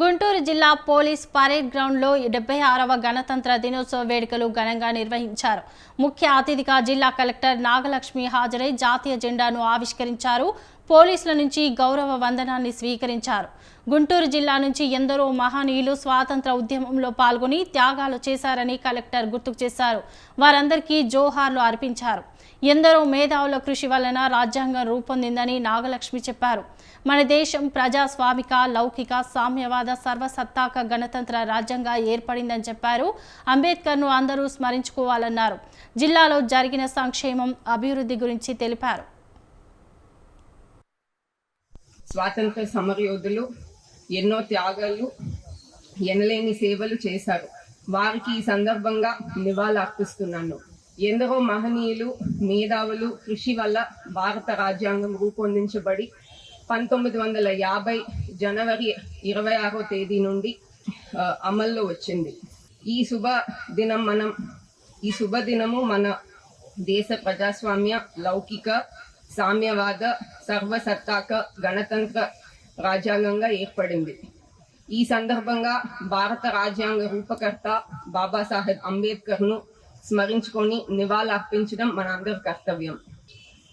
గుంటూరు జిల్లా police parade గ్రౌండ్లో డెబ్బై ఆరవ గణతంత్ర దినోత్సవ వేడుకలు ఘనంగా నిర్వహించారు. ముఖ్య అతిథిగా జిల్లా కలెక్టర్ నాగలక్ష్మి హాజరై జాతీయ జెండాను ఆవిష్కరించారు. పోలీసుల నుంచి గౌరవ వందనాన్ని స్వీకరించారు. గుంటూరు జిల్లా నుంచి ఎందరో మహనీయులు స్వాతంత్ర ఉద్యమంలో పాల్గొని త్యాగాలు చేశారని కలెక్టర్ గుర్తుకు చేశారు. వారందరికీ జోహార్లు అర్పించారు. ఎందరో మేధావుల కృషి వలన రాజ్యాంగం రూపొందిందని నాగలక్ష్మి చెప్పారు. మన దేశం ప్రజాస్వామిక లౌకిక సామ్యవాద సర్వసత్తాక గణతంత్ర రాజ్యంగా ఏర్పడిందని చెప్పారు. అంబేద్కర్ను అందరూ స్మరించుకోవాలన్నారు. జిల్లాలో జరిగిన సంక్షేమం అభివృద్ధి గురించి తెలిపారు. స్వాతంత్ర సమరయోధులు ఎన్నో త్యాగాలు ఎనలేని సేవలు చేశారు. వారికి ఈ సందర్భంగా నివాళులర్పిస్తున్నాను. ఎందరో మహనీయులు మేధావులు కృషి వల్ల భారత రాజ్యాంగం రూపొందించబడి పంతొమ్మిది వందల యాభై జనవరి ఇరవై ఆరో తేదీ నుండి అమల్లో వచ్చింది. ఈ శుభ దినం మనం ఈ శుభ దినము మన దేశ ప్రజాస్వామ్య లౌకిక సామ్యవాద సర్వసత్తాక గణతంత్ర రాజ్యాంగంగా ఏర్పడింది. ఈ సందర్భంగా భారత రాజ్యాంగ రూపకర్త బాబాసాహెబ్ అంబేద్కర్ను ను స్మరించుకొని నివాళులర్పించడం మనందరి కర్తవ్యం.